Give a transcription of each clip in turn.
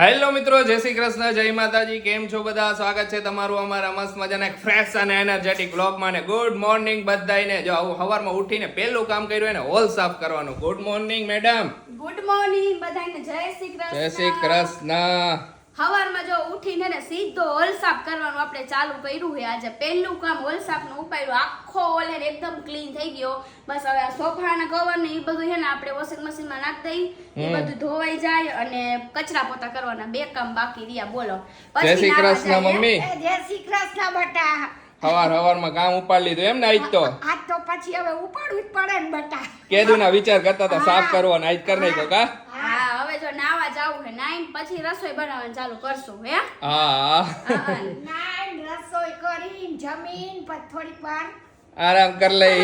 Hello મિત્રો જય શ્રી કૃષ્ણ જય માતાજી કેમ છો બધા? સ્વાગત છે તમારું અમારા મસ્ત મજાના એક ફ્રેશ અને એનર્જેટિક બ્લોગમાં ને ગુડ મોર્નિંગ બધાને જો આવું સવારમાં ઉઠીને પહેલું કામ કર્યું એને હોલ સાફ કરવાનું. Good morning madam good morning બધાને જય શ્રી કૃષ્ણ. જય શ્રી કૃષ્ણ. સવારમાં જો ઉઠીને ને સીધો ઓલ સાફ કરવાનું આપણે ચાલુ કર્યું છે. આજે પહેલું કામ હોલ સાફનું ઉપાડ્યું. આખો હોલ એકદમ ક્લીન થઈ ગયો. બસ હવે આ સોફાના કવર ને એ બધું છે ને આપણે વોશિંગ મશીનમાં નાખી દઈ એ બધું ધોવાઈ જાય અને કચરા પોતા કરવાના બે કામ બાકી રહ્યા. બોલો. જય શ્રી કૃષ્ણ મમ્મી. જય શ્રી કૃષ્ણ બટા. સવાર હવારમાં કામ ઉપાડી લીધું. એમ ને આજ તો. આજ તો પછી હવે ઉપાડવું જ પડે ને બટા. કેદુના વિચાર કરતા હતા સાફ કરવાનો આજ કરી નાખ્યો કા? જાવું છે નાઈન પછી રસોઈ બનાવવાનું ચાલુ કરશું હે હા હા. નાઈન રસોઈ કરીને જમીન પછી થોડીક વાર આરામ કર લઈ.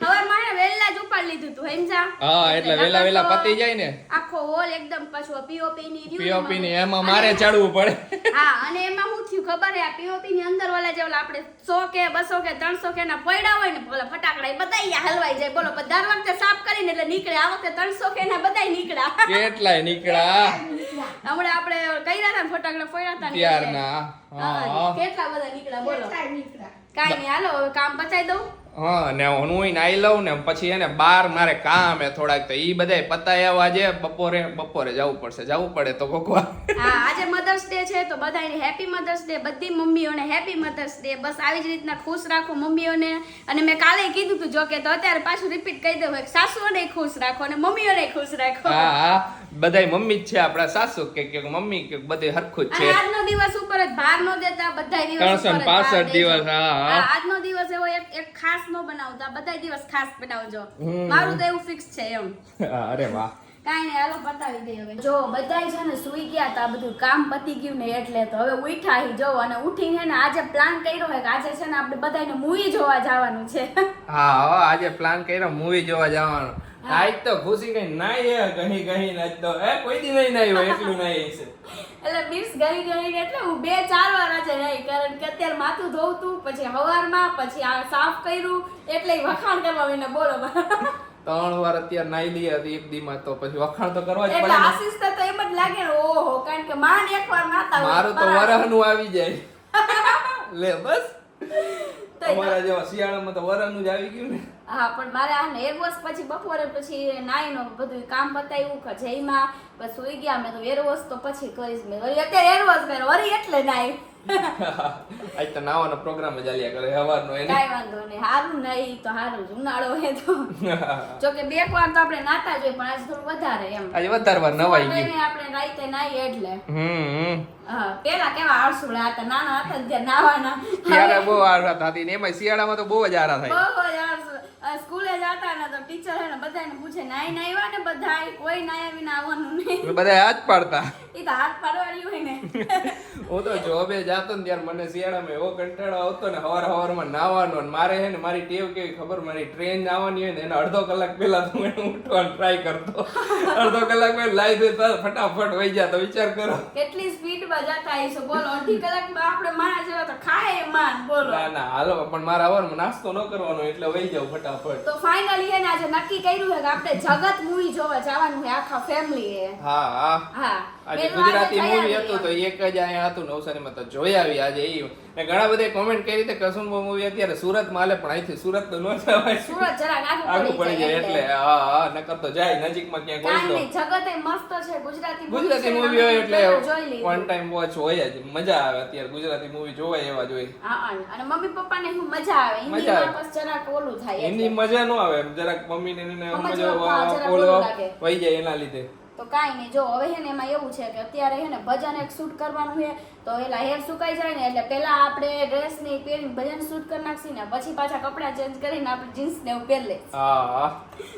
સવારમાં હે વેલા જ ઉપાડ લીધું તું હેમજા હા એટલે વેલા વેલા પતી જાય ને. આખો હોલ એકદમ પાછો પીઓપી ની પીઓપી ની એમાં. મારે ચડવું પડે. હા અને એમાં હું થયું ખબર હે? આ પીઓપી ની અંદર વાલા જેવલા આપણે 100 કે 200 કે 300 કે ના પડ્યા હોય ને બોલા ફટાકડા એ બધાય હલવાઈ જાય. બોલો બધા દર વખતે સાફ કરીને એટલે નીકળે. આ વખતે 300 કે ના બધાય નીકળ્યા. કેટલાય નીકળ્યા? હમણાં આપણે કર્યા હતા ને ફટાકડા ફોડ્યા હતા ને ત્યારના હા, કેટલા બધા નીકળ્યા બોલો. કાઈ નહીં. હાલો હવે કામ પતાઈ દઉં. હા ને હું નાઈ લઉં ને પછી એને બાર મારે કામ હે થોડાક તો ઈ બધાય પતાયા આજે બપોરે બપોરે જવું પડશે જવું પડે તો કોકવા હા આજે મધર્સ ડે છે તો બધાને હેપી મધર્સ ડે બધી મમ્મીઓને હેપી મધર્સ ડે બસ આવી જ રીતના ખુશ રાખો મમ્મીઓને. અને મેં કાલે કીધું હતું જોકે તો અત્યારે પાછું રિપીટ કહી દઉં એક સાસુઓને ખુશ રાખો અને મમ્મીઓને ખુશ રાખો. હા હા બધાય મમ્મી જ છે આપણા સાસુ કે કે મમ્મી કે બધે હરખું જ છે. આજનો દિવસ ઉપર જ ભાર ન દેતા બધાય દિવસ ઉપર જ ભાર 365 દિવસ, હા, આજનો દિવસ એવો એક એક ખાસ ન બનાવતા બધા દિવસ ખાસ બનાવજો. મારું તો એવું ફિક્સ છે એમ. અરે વાહ. કાંઈ નહીં હાલો બતાવી દઈએ હવે. જો બધાય છે ને સુઈ ગયા હતા બધું કામ પતી ગયું ને એટલે તો હવે ઉઠા હી જો અને ઉઠીને ને આજે પ્લાન કર્યો હોય કે આજે છે ને આપણે બધાને મૂવી જોવા જવાનું છે. હા હો આજે પ્લાન કર્યો મૂવી જોવા જવાનું. આજ તો ખુશી કઈ નાઈ હે ગહી ગહી આજ તો. એ કોઈ દી નહીં નાઈ હોય એટલું નાઈ છે એટલે બીસ ગઈ ગઈ એટલે હું બે ચાર વાર આજે નહીં કારણ કે અત્યારે માથું ધોવતું પછી હવારમાં પછી આ સાફ કર્યું એટલે વખાણ કરવા મને બોલો ત્રણ વાર અત્યારે નાઈ લઈએ હતી એક દીમાં તો પછી વખાણ તો કરવા જ પડે. આશીષ તો એમ જ લાગે ઓહો કારણ કે માંડ એકવાર નાતા મારું તો વરહનું આવી જાય. લે બસ. તો અમારા જેવા શિયાળામાં તો વરહનું જ આવી ગયું ને. હા પણ મારે આ એક વોશ પછી બપોરે પછી નાઈનો બધું કામ પતાવ્યું જઈમાં બસ સુઈ ગયા મેં તો એર વોશ તો પછી કરીશ મેં. અત્યારે એર વોશ મેં વરી એટલે નાઈ. આજ તો નાવાનો પ્રોગ્રામ જ આલ્યા કરે હવારનો એને. કાઈ વાંધો નહીં હારું નહીં તો હારું જ ઉનાળો હે તો. જો કે બે વાર તો આપણે નાતા જોઈએ પણ આજ થોડું વધારે એમ. આજ વધારે વાર નવાઈ ગયું. આપણે રાતે નાઈ એટલે. હમ પેલા કેવા આળસુડા હતા નાના હતા નાવાના. ત્યારે બહુ આરામ થતી ને એમાં શિયાળામાં તો બહુ જ આરામ થાય. બહુ જ આળસુ. સ્કૂલે જતા ને તો ટીચર હે ને બધાને પૂછે નાઈ નાઈ ને બધા? કોઈ નાયા વિના આવવાનું નહીં. બધા હાથ પાડતા. એ તો હાથ પાડવાની હોય ને. હું તો જોબે જાતો ને ત્યારે મને શિયાળામાં એવો કંટાળો આવતો ને હવાર હવારમાં નાવાનો ને મારે હે ને મારી ટેવ કેવી ખબર? મારી ટ્રેન આવવાની હોય ને એને અડધો કલાક પહેલા તો હું ઉઠવાનો ટ્રાય કરતો. અડધો કલાક પહેલા લાઈ દે ફટાફટ વહી જા તો વિચાર કરો. કેટલી સ્પીડમાં જતા હઈશું બોલો અડધી કલાકમાં આપણે માણસ જેવા તો ખાય માન બોલો. ના ના હાલો પણ મારા હવારમાં નાસ્તો ન કરવાનો એટલે વહી જાવ ફટાફટ. તો ફાઇનલી એને આજે નક્કી કર્યું છે કે આપણે જગત મૂવી જોવા જવાનું છે આખા ફેમિલી એ. હા હા. હા. આજે ગુજરાતી મૂવી હતું તો એક જ અહીંયા હતું નવસારીમાં તો જોઈ આવી આજે એ ને ઘણા બધા કોમેન્ટ કરી હતી કસુંબો મૂવી અત્યારે સુરતમાં આલે પણ અહીંથી સુરત તો ન જવાય. સુરત જરાક આગું આગળ પડી જાય એટલે. હા હા નકર તો જાય નજીકમાં ક્યાંક હોય તો. જગત મસ્ત છે ગુજરાતી ગુજરાતી મૂવી હોય એટલે. વન ટાઈમ વોચ હોય જ. મજા આવે અત્યારે ગુજરાતી મૂવી જોવાય એવા જોઈ. હા. અને મમ્મી પપ્પાને હું મજા આવે. હિન્દી. હિન્દીમાં બસ જરાક ઓલું થાય એની મજા નો આવે. જરાક મમ્મી ને એને મજા જેવા હા, જરાક ઓલો ઓલું લાગે. વહી જાય એના લીધે. તો કાંઈ નહીં. જો હવે હે ને એમાં એવું છે કે અત્યારે હે ને ભજન એક શૂટ કરવાનું છે તો એલા હેર સુકાઈ જાય ને એટલે પહેલાં આપણે ડ્રેસ ને પહેરીને ભજન શૂટ કરી નાખશી ને પછી પાછા કપડાં ચેન્જ કરીને આપણે જીન્સ ને એવું પહેરી લઈશું.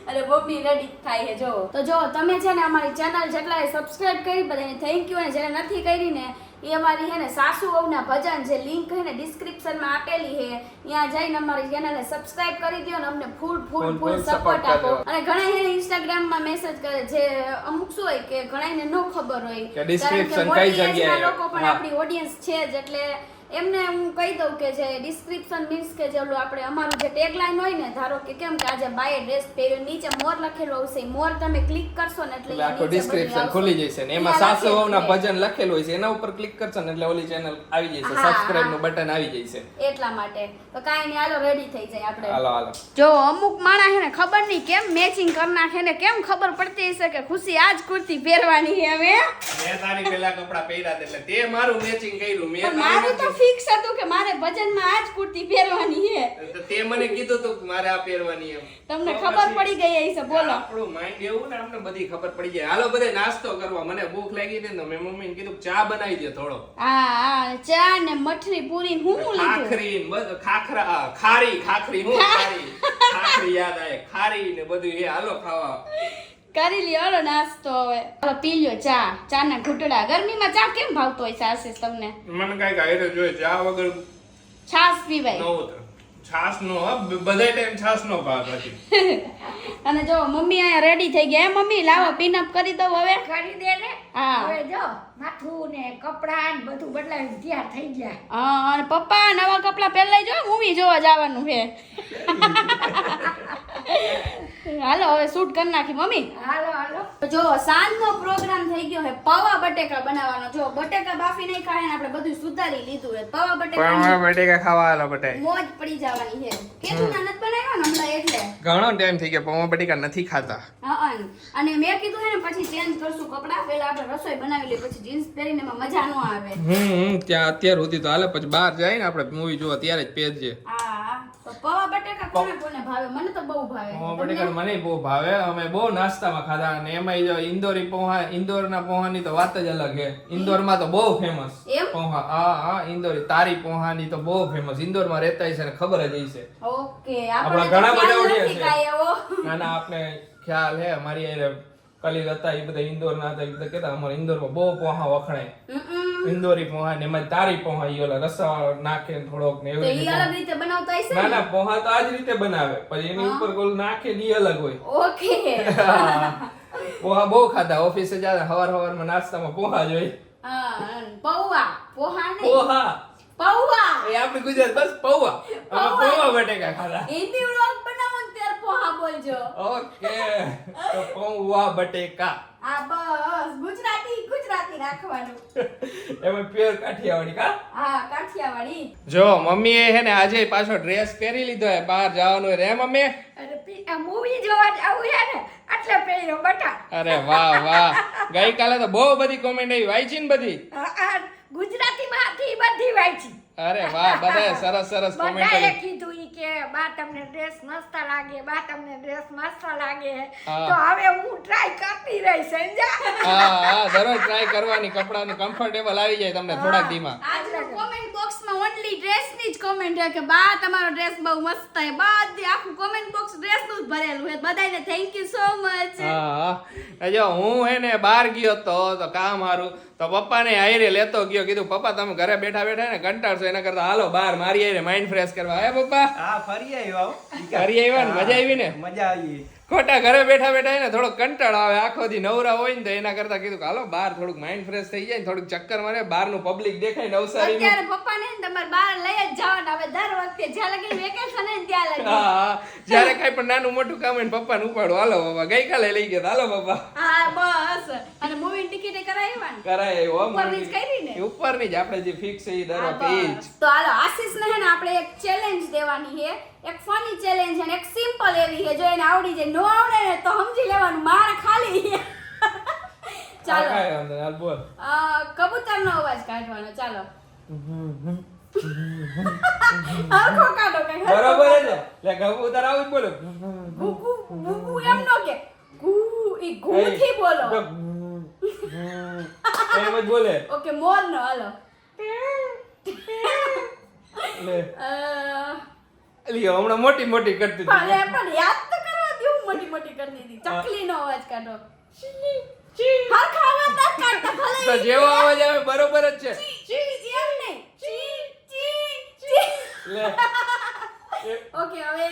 અને મમ્મી રેડી થાય છે જો. તો જો તમે છે ને અમારી ચેનલ જેટલા સબસ્ક્રાઇબ કરી બધાને થેન્ક યુ અને જેને નથી કરી ને એ અમારી હે ને સાસુ વહુના ભજન જે લિંક હે ને ડિસ્ક્રિપ્શનમાં આપેલી હે ત્યાં જઈને અમારી ચેનલને સબસ્ક્રાઇબ કરી દો ને અમને ફૂલ ફૂલ ફૂલ સપોર્ટ આપો. અને ઘણા એને ઇન્સ્ટાગ્રામમાં મેસેજ કરે જે અમુક શું હોય કે ઘણાને ન ખબર હોય. કારણ કે કઈ મોટી જગ્યાએ? એજના લોકો પણ આપણી ઓડિયન્સ છે જ એટલે એમને હું કહી દઉં કે જે ડિસ્ક્રિપ્શન મીન્સ કે જે ઓલું આપણે અમારું જે ટેગલાઈન હોય ને ધારો કે કેમ કે આજે બાય ડ્રેસ પહેર્યો નીચે મોર લખેલું આવશે મોર તમે ક્લિક કરશો ને એટલે આખું ડિસ્ક્રિપ્શન ખુલી જશે ને એમાં સાસુ વહુના ભજન લખેલું હોય છે એના ઉપર ક્લિક કરશો ને એટલે ઓલી ચેનલ આવી જશે સબસ્ક્રાઇબનું બટન આવી જશે. એટલા માટે. તો કાઈ નહીં હાલો રેડી થઈ જાય આપણે. હાલો હાલો. જો અમુક માણસ છે ને ખબર નહીં કેમ મેચિંગ કરી નાખે ને કેમ ખબર પડતી હશે કે ખુશી આજ કુર્તી પહેરવાની છે હવે? મેં તારી પેલા કપડા પહેર્યા એટલે તે મારું મેચિંગ કર્યું મેં મારું તો ફિક્સ હતું કે મારે ભજનમાં આજ કુર્તી પહેરવાની છે. તો તે મને કીધું તું મારે આ પહેરવાની એમ. તમને ખબર પડી ગઈ હશે બોલો. આપણું માઇન્ડ એવું ને આપણે બધી ખબર પડી જાય. હાલો બધે નાસ્તો કરવા. મને ભૂખ લાગી હતી ને તો મેં મમ્મીને કીધું ચા બનાવી દે થોડો. હા હા ચા ને મઠરી પૂરી હું હું લીધું? ખાખરી ખાખરા ખારી ખાખરી હું ખારી. ખાખરી યાદ આવે. ખારી ને બધું એ. હાલો ખાવા. કરી લ્યો હાલો નાસ્તો હવે. હાલો પી લ્યો ચા. ચા ના ઘૂંટડા. ગરમીમાં ચા કેમ ભાવતો હોય છે તમને? મને કઈ ગાયરે જોઈએ ચા વગર છાશ પીવાય. ઉતરે છાસ નો બધા ટાઈમ છાસ નો ભાવ અને જો મમ્મી અહીંયા રેડી થઈ ગયા મમ્મી? લાવો પીનઅપ કરી દઉં હવે. કરી દે ને. હવે જો માથું ને કપડા ને બધું બદલાવી તૈયાર થઈ ગયા. હા અને પપ્પા નવા કપડા પહેલાઈ જો મૂવી જોવા જવાનું છે. હાલો હવે શૂટ કરી નાખી મમ્મી. હાલો હાલો. જો સાંજનો પ્રોગ્રામ થઈ ગયો હે પવા બટેકા બનાવવાનો. જો બટેકા બાફી નહીં ખાય આપણે બધું સુધારી લીધું હે પવા બટેકા બટેકા ખાવા હાલો મોજ પડી જવાની છે. કેટલું ના નથી બનાવ્યા ને હમણાં એટલે? ઘણો ટાઈમ થઈ ગયો પવા બટેકા નથી ખાતા. હા અને મેં કીધું હે ને પછી ચેન્જ કરશું કપડા. પહેલા આપણે રસોઈ બનાવી લે પછી જીન્સ પહેરીને એમાં મજા ન આવે. હમ ત્યાં અત્યાર સુધી તો હાલે પછી બહાર જાય ને આપણે મૂવી જોવા ત્યારે જ પહેરજે. હા તો પૌવા બટેકા કોને કોને ભાવે? મને તો બહુ ભાવે. પૌવા બટેકા મને બહુ ભાવે. અમે બહુ નાસ્તામાં ખાધા અને એમાંય જો ઇન્દોરી પોહા ઇન્દોરના પોહાની તો વાત જ અલગ છે. ઇન્દોરમાં તો બહુ ફેમસ? પોહા હા હા ઇન્દોરી. તારી પોહાની તો બહુ ફેમસ ઇન્દોરમાં રહેતા છે ને ખબર જ હશે. ઓકે આપણે ઘણા બધા ખ્યાલ છે. કાંઈ ના ના આપણે ખ્યાલ હે અમારી હારે કલીલ હતા એ બધા ઇન્દોરના હતા એ બધા કહેતા ઇન્દોર ઇન્દોરમાં બહુ પોહા વખણાય. ઇન્દોરી પોહા ને એમાં તારી પોહા ઈ ઓલા રસા નાખે ને થોડોક ને એવું ઈ રીતે. અલગ રીતે બનાવતા હશે ના? ના પોહા તો આ જ રીતે બનાવે પછી એની ઉપર ગોલ નાખે ને ઈ અલગ હોય. ઓકે. પોહા બહુ ખાધા ઓફિસે જાય હવાર હવારમાં નાસ્તામાં પોહા જોઈ હા પૌવા પોહા નહીં. પોહા. પૌવા. એ આપણી ગુજરાત બસ પૌવા. અમે પૌવા. પૌવા બટેકા ખાધા. હિન્દી વ્લોગ બનાવો ને ત્યારે પોહા બોલજો. ઓકે. તો પૌવા બટેકા. આ બસ. ગુજરાતી ગુજરાતી રાખવાનું એમાં પ્યોર કાઠિયાવાડી કા? હા કાઠિયાવાડી. જો મમ્મીએ હે ને આજે પાછો ડ્રેસ પહેરી લીધો હે બહાર જવાનું હે. રે મમ્મી? અરે આ મૂવી જોવા આવું હે ને એટલે પહેર્યો બટા. અરે વાહ વાહ. ગઈકાલે તો બહુ બધી કોમેન્ટ આવી. વાંચી ને બધી? ગુજરાતીમાંથી બધી વાંચી. અરે વાહ બધાએ સરસ સરસ કોમેન્ટ બધાએ કરી કીધું ઈ કે બા તમને ડ્રેસ મસ્ત લાગે બા તમને ડ્રેસ મસ્ત લાગે. તો હવે હું ટ્રાય કરતી રહી સંજા હા હા દરરોજ ટ્રાય કરવાની કપડાનું કમ્ફર્ટેબલ આવી જાય તમને થોડાક દીમાં આજનું કોમેન્ટ બોક્સમાં ઓનલી ડ્રેસની જ કોમેન્ટ છે કે બા તમારો ડ્રેસ બહુ મસ્ત છે. બધી આખું કોમેન્ટ બોક્સ ડ્રેસનું જ ભરેલું છે. બધાને થેન્ક યુ સો મચ હા જો હું હે ને બહાર ગયો તો તો કામ હારું. તો પપ્પાને આયરે લેતો ગયો. કીધું પપ્પા તમે ઘરે બેઠા બેઠા ને કંટાળશો. એના કરતા હાલો બહાર મારી આયરે માઇન્ડ ફ્રેશ કરવા. હે પપ્પા? હા ફરી આવ્યો ફરી આવ્યો ને? મજા આવી ને? મજા આવી. ખોટા ઘરે બેઠા બેઠા ને થોડો કંટાળ આવે. આખો દી નવરા હોય ને તો એના કરતા કીધું કે હાલો બહાર થોડુંક માઇન્ડ ફ્રેશ થઈ જાય ને થોડુંક ચક્કર મારે બહારનું પબ્લિક દેખાય નવસારી અત્યારે પપ્પા ને તમારે બહાર લઈ જ જવાના હવે દર વખતે જ્યાં લગી વેકેશન ને ત્યાં લગી હા હા. જ્યારે કાંઈ પણ નાનું મોટું કામ હોય ને પપ્પાને ઉપાડો. હાલો બાબા ગઈકાલે લઈ ગયા હાલો બાબા. હા બસ. અને મૂવી ટિકિટ કરાવી ને કરાય ઉપરની જ કરી ને? ઉપરની જ આપણે જે ફિક્સ છે એ દર વખતે જ. તો હાલો આશીષ ને હે ને આપણે એક ચેલેન્જ દેવાની છે. એક ફની ચેલેન્જ છે એક સિમ્પલ એવી છે. જો એને આવડી જાય નો આવડે ને તો સમજી લેવાનું માર ખાલી. ચાલો. કબૂતર નો અવાજ કાઢવાનો ચાલો. હરખો કાઢો હરખો બરોબર. ને? લે કબૂતર આવું બોલો. ગુ, ગુ, ગુ, ગુ એમ નો કે. ગુ ઈ ગુ થી બોલો. એમ જ બોલે. ઓકે મોર નો હાલો. લે. લ્યો, હમણાં મોટી મોટી કરતી હતી. પણ યાદ તો કરવા દે હું મોટી મોટી કરી દીધી. ચકલી નો અવાજ કાઢો. હરખા અવાજ ના કાઢતા ભલે તો જેવો અવાજ આવે બરોબર જ છે. ચી, ચી, એમ નહીં. ચી, ઓકે હવે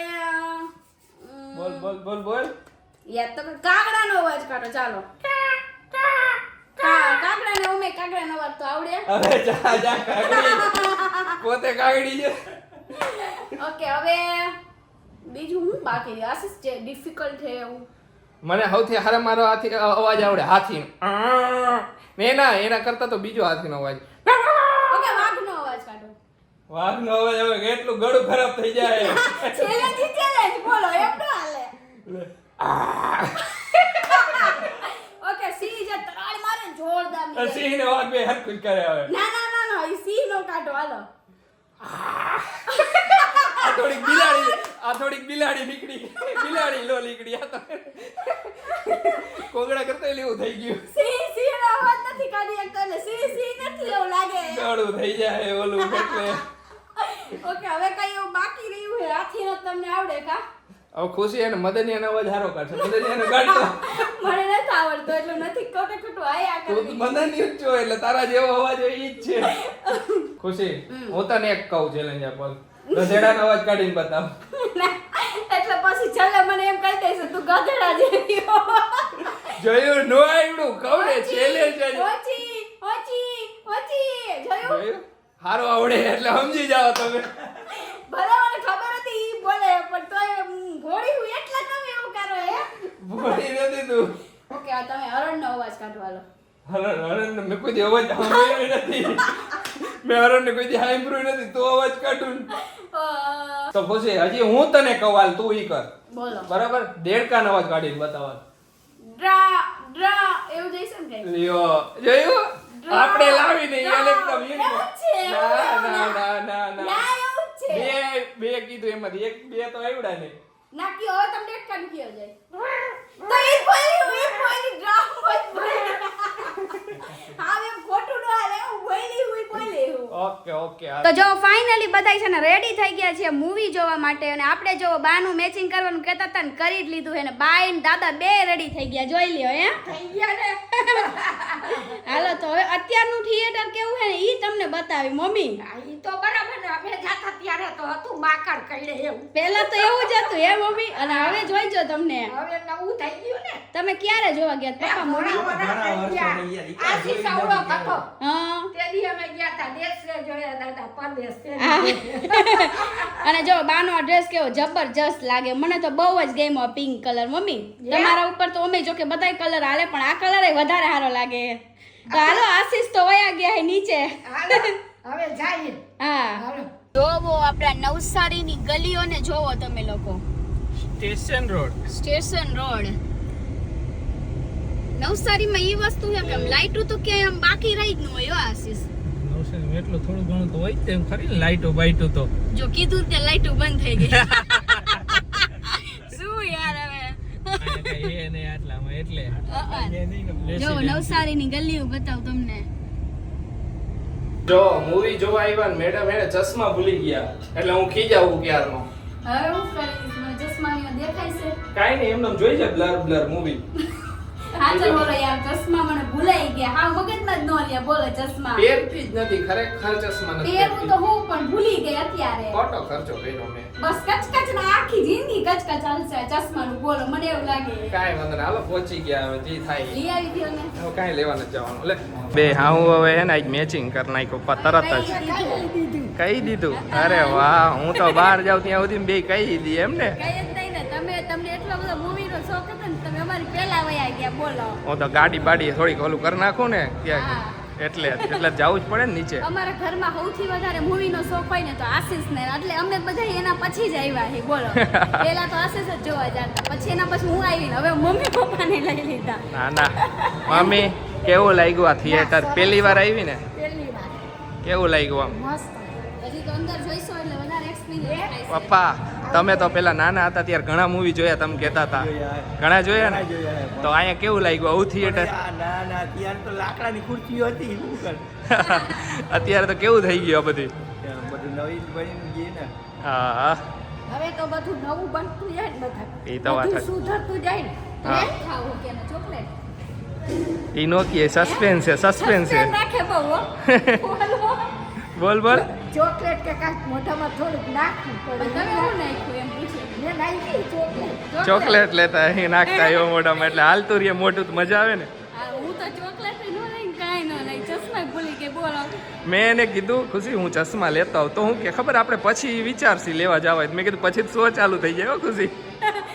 બોલ બોલ બોલ બોલ. યાદ તો કાગડા નો અવાજ કાઢો ચાલો. હા કાગડા ને ઉમે કાગડા નો અવાજ તો આવડે. હવે જા જા કાગડી. પોતે કાગડી છે. ઓકે હવે બીજું હું બાકી? આશિષ છે? ડિફિકલ્ટ છે એવું. મને સૌથી હારે મારો હાથી અવાજ આવડે હાથી. મેં એના એના કરતા તો બીજો હાથીનો અવાજ ઓકે વાઘનો અવાજ કાઢો વાઘનો હવે હવે કેટલું ગળું ખરાબ થઈ જાય. ચેલેન્જ ચેલેન્જ બોલો એમ ન હાલે. ઓકે સિંહ જે તરાળ મારે જોરદાર સી ને વાત બે હરખું કરે હવે. ના ના ના ના ઈ સિંહ નો કાઢો હાલો. આ થોડીક બિલાડી આ થોડીક બિલાડી નીકળી. બિલાડી લો નીકળી આ તો. કોગળા કરતા લેવું થઈ ગયું. સી સી નો અવાજ નથી કાઢી શકતો એટલે સી સી નથી એવું લાગે. ગળું થઈ જાય ઓલું એટલે. ઓકે હવે કઈ એવું બાકી રહ્યું છે? આથી નો તમને આવડે કા? હવે ખુશી અને મદની એનો અવાજ હારો કાઢશે. મદની એનો કાઢતો મને નથી આવડતો એટલે નથી ખોટે ખોટું આયા તું કરી મદની જ છો એટલે તારા જેવો અવાજ હોય ઈ જ છે. ખુશી હું તને એક કહું ચેલેન્જ આપો. ગધેડાનો અવાજ કાઢીને બતાવ. એટલે પછી છેલ્લે મને એમ કહી દેશે તું ગધેડા જેવી. જોયું નો આવડું કવડે ચેલેન્જ ઓછી ઓછી ઓછી જોયું? હારો આવડે એટલે સમજી જાઓ તમે. ભલે મને ખબર હતી ઈ બોલે પણ તોય ઘોડી હું એટલા તમે એવું કરો હે? ભણી નથી તું ઓકે આ તમે હરણનો અવાજ કાઢવાલો હરણ હરણ મેં કોઈ દી અવાજ સાંભળ્યો નથી. મેં હરણ ને કોઈ દી સાંભળ્યું નથી તો અવાજ કાઢું તો પછી હજી હું તને કહું હાલ તું ઈ કર. બોલો. બરાબર? દેડકાનો અવાજ કાઢીને બતાવ ડ્રા ડ્રા એવું જઈશ ને લ્યો જોયું? આપણે લાવીને દઈએ એકદમ ના ના ના. ના બે બે કીધું એમાંથી. એક બે તો આવડા નહીં ના હવે તમને એક કાન કયો જાય. તો એ બોલી હું ઈ બોલી ડ્રા બોલી હા એમ ખોટું ન હાલે હું બોલી હું બોલી હું. ઓકે ઓકે તો જો ફાઇનલી બધાય છે ને રેડી થઈ ગયા છે મૂવી જોવા માટે અને આપણે જો બાનું મેચિંગ કરવાનું કહેતા હતા ને કરી જ લીધું છે ને બાઈ ને દાદા બે રેડી થઈ ગયા જોઈ લ્યો હે? થઈ ગયા ને. હાલો તો હવે અત્યારનું થિયેટર કેવું છે ને ઈ તમને બતાવી મમ્મી. હા, તો બરાબર ને અમે જાતા ત્યારે તો હતું માકડ કઈડે એવું. પહેલા તો એવું જ હતું હે મમ્મી? અને હવે જોઈજો તમને. હવે નવું થઈ ગયું ને. તમે ક્યારે જોવા ગયા પપ્પા મોડા મોડા થઈ ગયા. આ સાવડો હતો. હા. તે દી અમે ગયા તા દેશને જોયા દાદા પરદેશ. અને જો બાનો ડ્રેસ કેવો જબરજસ્ત લાગે. મને તો બહુ જ ગમ્યો પિંક કલર મમ્મી. તમારા ઉપર તો અમે જો કે બધાય કલર હાલે પણ આ કલર વધારે સારો લાગે. તો હાલો આશીષ તો વયા ગયા હે નીચે. હાલો, હવે જઈએ. હા. જોવો આપણા નવસારીની ગલીઓને જોવો તમે લોકો. Station road. Station road. નવસારીમાં ઈ વસ્તુ છે કે લાઈટો તો ક્યાંય આમ બાકી રહી જ ન હોય હો આશીષ. નવસારી એટલું થોડું ઘણું તો હોય તેમ ખરી ને લાઈટો બાઈટો તો. જો કીધું કે લાઈટો બંધ થઈ ગઈ. શું યાર હવે? એટલે. જો નવસારીની ગલીઓ બતાવ તમને. જો મૂવી જોવા આવ્યા ને મેડમ એને ચશ્મા ભૂલી ગયા. એટલે હું ખીજાવું ક્યારનો હવે હું કરીશ મને ચશ્માની દેખાય છે. કાઈ નહીં એમને જોઈ જાય બ્લર બ્લર મૂવી હા બોલો યાર ચશ્મા મને ભૂલાઈ ગયા. હા મગજમાં જ ન લ્યા બોલો ચશ્મા. પહેરતી જ નથી ખરેખર ચશ્મા નથી તેવું તો હું પણ ભૂલી ગઈ અત્યારે. ખોટો ખર્ચો કર્યો મેં. બસ કચકચ ના આખી જિંદગી કચકચ ચાલશે આ ચશ્માનું બોલો મને એવું લાગે. કાંઈ વાંધો હાલો પહોંચી ગયા હવે જે થાય લઈ આવી દ્યો ને. હવે કાંઈ જવાનું. લે બે હા હું હવે હે ને આજ મેચિંગ કરી નાખ્યો તરત જ. કહી દીધું? અરે વાહ હું તો બહાર જાઉં ત્યાં સુધી બે કહી દી એમ ને કઈ જ નહીં ને તમે તમને એટલો બધો મૂવીનો શોખ હતો ને તમે અમારી પહેલા વયા ગયા બોલો હું તો ગાડી બાડી થોડીક ઓલું કરી નાખું ને ક્યાંક. એટલે એટલે જવું જ પડે ને નીચે. અમારા ઘરમાં સૌથી વધારે મૂવીનો શોખ હોય ને તો આશીષ ને. એટલે અમે બધા એના પછી જ આવ્યા છે બોલો. પહેલા તો આશીષ જ જોવા જતા પછી એના પછી હું આવીને. હવે મમ્મી પપ્પાને લઈ લીધા. ના ના. મમ્મી કેવું લાગ્યું આ થિયેટર પહેલી વાર આવી ને? પહેલી વાર. કેવું લાગ્યું આમ? મસ્ત. હજી તો અંદર જોઈશું એટલે વધારે એક્સપિરિયન્સ પપ્પા તમે તો પેલા નાના હતા ત્યારે ઘણા મૂવી જોયા તમે કહેતા હતા. ઘણા જોયા ને? તો અહીંયા કેવું લાગ્યું? આવું થિયેટર ના ના લાકડાની ખુરશીઓ હતી અત્યારે તો કેવું થઈ ગયું આ બધું? બધું નવીન બનીને ગઈ ને. હા હા. હવે તો બધું નવું બનતું જાય ને બધા. ઈ તો વાત સુધરતું જાય ને. હા. ખાવું કે ચોકલેટ? સસ્પેન્સ છે સસ્પેન્સ છે. બોલ બોલ. ચોકલેટ કે કાંઈક મોઢામાં થોડુંક નાખવું પડે. તમે શું નાખ્યું એમ પૂછે? મેં નાખી ચોકલેટ. ચોકલેટ? લેતા અહીં નાખતા એવો મોઢામાં એટલે હાલતું રહીએ મોઢું તો મજા આવે ને. હું તો ચોકલેટ નો લઈને કાંઈ ન લઈ ચશ્મા ભૂલી ગઈ બોલો. મેં એને કીધું ખુશી હું ચશ્મા લેતો આવું તો હું કે ખબર આપણે પછી વિચારશી લેવા જવા મેં કીધું પછી શો ચાલુ થઈ જાય ખુશી.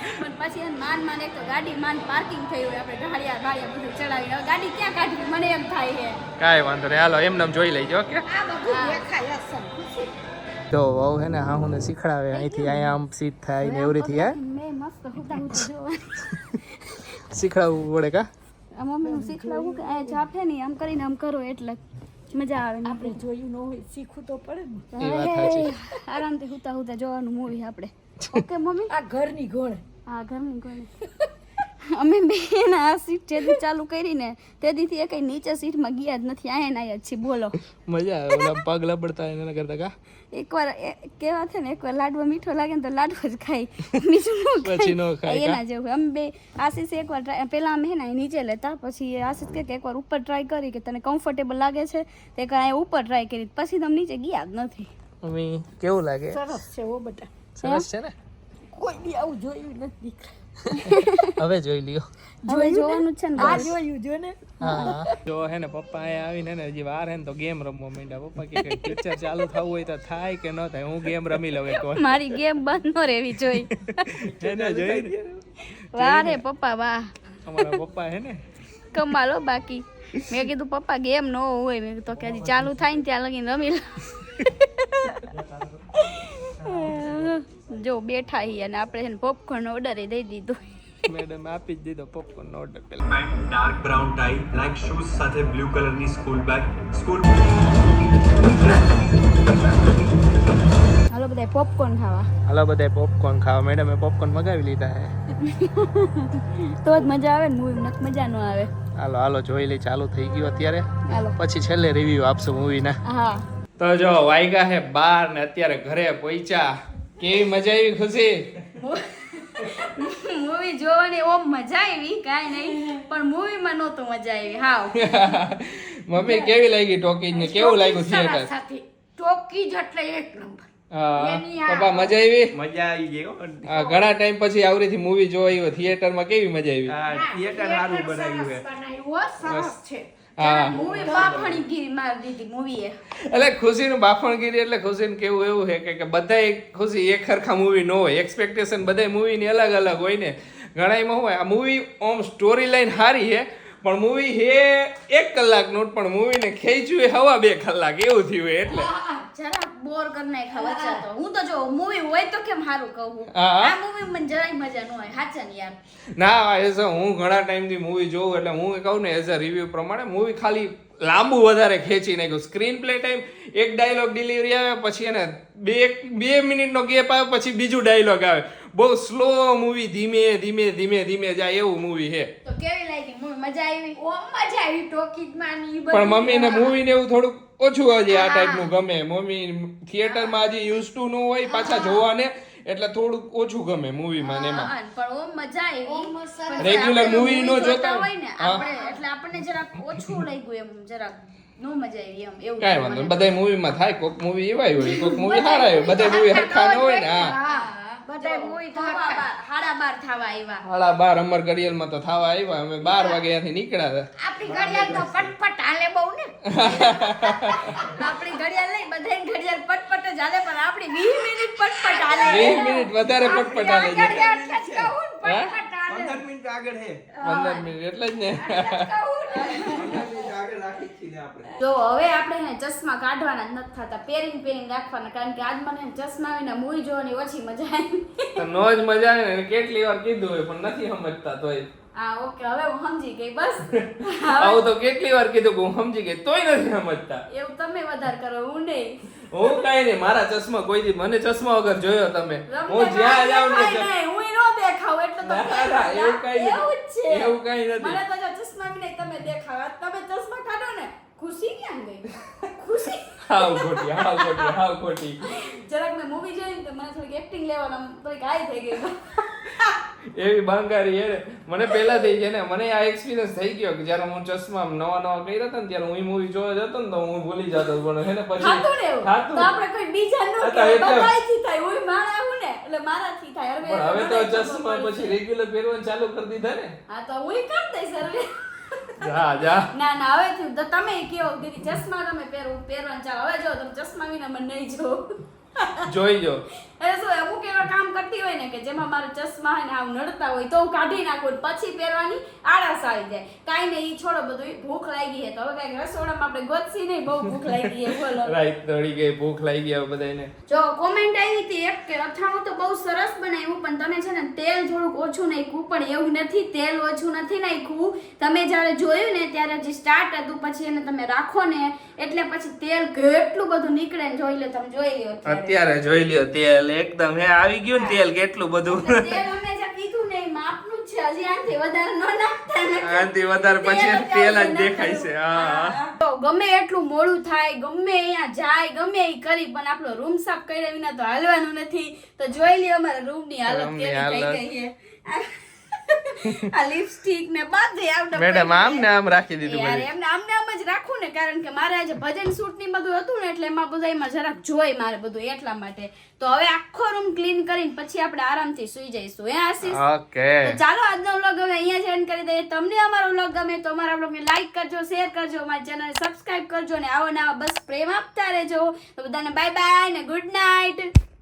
પછી માન માન એક તો ગાડી માન પાર્કિંગ થઈ હોય આપણે ઢાળિયા ભાળિયા બધું ચડાવી હવે ગાડી ક્યાં કાઢવી? મને એમ થાય છે. કાંઈ વાંધો નહીં. હાલો એમને જોઈ લેજો ખુશી તો વહુ હે ને હા હું શીખડાવે. અહીંથી અહીંયા આમ સીટ થાય ને એવરીથી હે? શીખડાવવું પડે કા? આ મમ્મી હું શીખડાવું કે આ જાફે નહીં આમ કરીને આમ કરો એટલે મજા આવે ને. આપણે જોયું ન હોય શીખવું તો પડે ને. આરામથી હુતા હુતા જોવાનું મૂવી આપણે. Okay mummy? આ ઘરની ગોળ. હા ઘરની અમે બેન આ સીટ જેથી ચાલુ કરીને તેથી એ કઈ નીચે સીટમાં ગયા જ નથી આયા ને આયા જ છીએ બોલો. મજા આવે ઓલા પગ લબડતા એના કરતા કા? એકવાર એ- કેવા છે ને એકવાર લાડવો મીઠો લાગે ને તો લાડવો જ ખાય. બીજું ન પછી ન ખાય એના જેવું. અમે બે આશીષ એકવાર પેલા અમે ને નીચે લેતા પછી આશીષ કે એકવાર ઉપર ટ્રાય કરી કે તને કમ્ફર્ટેબલ લાગે છે તે એકવાર અહીંયા ઉપર ટ્રાય કરી. પછી તમે નીચે ગયા જ નથી. અમે કેવું લાગે? સરસ છે ઓ બટા સરસ છે ને? કોઈ દી આવું જોયું નથી. હવે જોઈ લ્યો. હવે જોવાનું છે ને આ જોયું જો ને. જો હે ને પપ્પા અહીંયા આવીને ને હજી વાર હે ને તો ગેમ રમવા માંડ્યા. પપ્પા કે પિક્ચર ચાલુ થવું હોય તો થાય કે ન થાય હું ગેમ રમી લઉં એક મારી ગેમ બંધ ન રહેવી જોઈ. એને જોઈ વાહ રે પપ્પા વાહ અમારા પપ્પા હે ને? કમાલો બાકી. મેં કીધું પપ્પા ગેમ ન હોય. મેં તો કે હજી ચાલુ થાય ને ત્યાં લગીને રમી લો. જો બેઠા હી અને આપણે છે ને પોપકોર્ન ઓર્ડર દઈ દીધું. મેડમ આપી જ દીધો પોપકોર્ન નો ઓર્ડર પેલા dark brown tie black shoes સાથે બ્લુ કલરની સ્કૂલ બેગ સ્કૂલ હાલો બધાય પોપકોર્ન ખાવા. હાલો બધાય પોપકોર્ન ખાવા. મેડમે પોપકોર્ન મગાવી લીધા હે. તો જ મજા આવે ને મૂવી નક મજા ન આવે. હાલો હાલો જોઈ લઈ. ચાલુ થઈ ગયું અત્યારે. હાલો. પછી છેલ્લે રિવ્યુ આપશું મૂવીના હા. તો જો વાયગા હે બાર ને અત્યારે ઘરે પહોંચ્યા. કેવી મજા આવી ખુશી? મૂવી જોવાની ઓમ મજા આવી કાંઈ નહીં. પણ મૂવીમાં નહોતું મજા આવી હાવ. મમ્મી કેવી લાગી ટોકીજ ને કેવું લાગ્યું થિયેટર ટોકીજ એટલે એક નંબર. પપ્પા મજા આવી? મજા આવી ગઈ હો. ઘણા ટાઈમ પછી આવરીથી મૂવી જોવા આવ્યો થિયેટરમાં કેવી મજા આવી? આ થિયેટર સારું બનાવ્યું છે સરસ છે. એટલે ખુશીનું બાફણગીરી એટલે ખુશીનું કેવું એવું છે કે બધા બધાય ખુશી એક સરખા મૂવી ન હોય. એક્સપેક્ટેશન બધાય મૂવીની અલગ અલગ હોય ને. ઘણાયમાં હોય આ મૂવી ઓમ સ્ટોરી લાઈન સારી છે પણ મૂવી હે એક કલાકનું પણ મૂવીને ખેંચ્યું હવા બે કલાક. એવું થયું હોય એટલે. જરાક બોર કરી નાખ્યા વચ્ચે તો. હું તો જો મૂવી હોય તો કેમ સારું કહું આ મૂવી મને જરાય મજા ન હોય ને યાર? ના એઝ હું ઘણા ટાઈમથી મૂવી જોઉં એટલે હું કહું ને એઝ અ રિવ્યુ પ્રમાણે મૂવી ખાલી લાંબુ વધારે ખેંચી નાખ્યું સ્ક્રીન પ્લે ટાઈમ એક ડાયલોગ ડિલિવરી આવે પછી એને બે બે મિનિટનો ગેપ આવે પછી બીજું ડાયલોગ આવે. બહુ સ્લો મૂવી ધીમે ધીમે ધીમે ધીમે જાય એવું મૂવી છે. તો કેવી લાગી? મજા આવી? ઓ મજા આવી ટોકીજમાં ને પણ. મમ્મીને મૂવી ને એવું થોડુંક ઓછું હજી આ ટાઈપનું ગમે. મમ્મી થિયેટરમાં હજી યુઝ ટુ નું હોય પાછા જોવાને. એટલે થોડુંક ઓછું ગમે મૂવીમાં ને એમાં. પણ ઓમ મજા આવી. ઓમ મૂવી નો જોતા હોય ને આપણે એટલે આપણને જરાક ઓછું લાગ્યું એમ જરાક નો મજા આવી એમ એવું કાંઈ વાંધો નહીં બધા મૂવીમાં થાય કોક મૂવી એવાય હોય કોક મૂવી સારા હોય બધા મૂવી હરખા ન હોય ને હા. Movie થવા હાડા બાર થવા આવ્યા સાડા બાર અમર ઘડિયાળમાં તો થવા આવ્યા અમે બાર વાગે નીકળ્યા હતા. આપણી ઘડિયાળ તો ફટફટ હાલે બહુ ને. આપણી ઘડિયાળ નહીં બધાય ઘડિયાળ ફટફટ જ હાલે પણ આપણી 20 મિનિટ ફટફટ હાલે. વીસ મિનિટ વધારે પટપટ હાલે ઘડિયાળ કહું ફટફટ હાલે. પંદર મિનિટ આગળ છે પંદર મિનિટ એટલે જ ને. પંદર મિનિટ આગળ રાખી જ જો હવે આપણે એને ચશ્મા કાઢવાના જ નથી થતા પહેરીને પહેરીને રાખવાના કારણ કે આજ મને ચશ્મા વિના મૂવી જોવાની ઓછી મજા આવી. નો જ મજા આવે ને કેટલી વાર કીધું હોય પણ નથી સમજતા તોય. હા ઓકે હવે હું સમજી ગઈ બસ. આવું તો કેટલી વાર કીધું કે હું સમજી ગઈ તોય નથી સમજતા. એવું તમે વધારે કરો હું નહીં. હું કઈ નહીં મારા ચશ્મા કોઈ દી મને ચશ્મા વગર જોયો તમે. હું જ્યાં જાઉં ને હું નો દેખાવ એટલે તો એવું કઈ એવું જ છે. એવું કઈ નથી. મને તો ચશ્મા વિને તમે દેખાવ તમે ચશ્મા કાઢો ને ખુશી ક્યાં ગઈ? ખુશી? હાવ ખોટી હાવ ખોટી હાવ ખોટી. જરાક મેં મૂવી જોઈ ને તો મને થોડીક એક્ટિંગ લેવાનું આમ થોડીક હાઈ થઈ ગઈ. એવી બાંગારી હે મને પહેલા થઈ છે ને મને આ એક્સપિરિયન્સ થઈ ગયો કે જ્યારે હું ચશ્મા નવા નવા કર્યા હતા ને ત્યારે હું મૂવી જોવા જતો ને તો હું ભૂલી જતો પણ એને પછી તો આપણે કોઈ બીજા નો. એટલે- થાય. હું મારા હું ને. એટલે મારાથી થાય. હવે પણ હવે તો ચશ્મા પછી રેગ્યુલર પહેરવાનું ચાલુ કરી દીધા ને. હા તો હું કરી દઈશ જા જા. ના ના હવે. તો તમે કયો દીદી ચશ્મા તમે પહેરો પહેરવાનું ચાલો. હવે જો તમે ચશ્મા વિના મને નહીં જો. જોઈજો એ શું એવા કામ કરતી હોય ને કે જેમાં મારા ચશ્મા હોય ને આવું નડતા હોય તો હું કાઢી નાખું પછી પહેરવાની આળસ આવી જાય. કાંઈ નહીં ઈ છોડો બધું ભૂખ લાગી હે તો હવે કાંઈક રસોડામાં આપણે ગોતસી નહીં બહુ ભૂખ લાગી હે બોલો. રાઈટ દોડી ગઈ ભૂખ લાગી ગઈ હવે બધાને જો કોમેન્ટ આવી હતી એક કે અથાણું તો બહુ સરસ બનાવ્યું પણ તમે છે ને તેલ થોડુંક ઓછું નાખ્યું પણ એવું નથી તેલ ઓછું નથી નાખ્યું. તમે જ્યારે જોયું ને ત્યારે જે સ્ટાર્ટ હતું પછી એને તમે રાખો ને એટલે પછી તેલ કેટલું બધું નીકળે ને જોઈ લે તમે જોઈ લ્યો. અત્યારે જોઈ લ્યો તેલ એકદમ હે આવી ગયું ને તેલ કેટલું બધું. આનાથી વધારે પછી તેલ જ દેખાય છે. હા. તો ગમે એટલું મોડું થાય ગમે અહીંયા જાય ગમે એ કરી પણ આપણો રૂમ સાફ કર્યા વિના તો હાલવાનું નથી. તો જોઈ લઈએ અમારા રૂમની હાલત કેવી થઈ. ગઈ છે. આ લિપસ્ટિક ને બધે આવડે મેડમ આમ ને આમ રાખી દીધું યાર એમ આમ ને આમ જ રાખું ને કારણ કે મારે આજે ભજન શૂટની બધું હતું ને એટલે એમાં બધા એમાં જરાક જોઈ મારે બધું એટલા માટે. તો હવે આખો રૂમ ક્લીન કરીને પછી આપણે આરામથી સુઈ જઈશું. હે આશીષ? ઓકે. ચાલો આજનો વ્લોગ હવે અહીંયા જ એન્ડ કરી દઈએ. તમને અમારો વ્લોગ ગમે તો અમારા વ્લોગને લાઈક કરજો શેર કરજો અમારી ચેનલ સબસ્ક્રાઇબ કરજો ને આવો ને આવો. બસ પ્રેમ આપતા રહેજો. તો બધાને બાય બાય ને ગુડ નાઇટ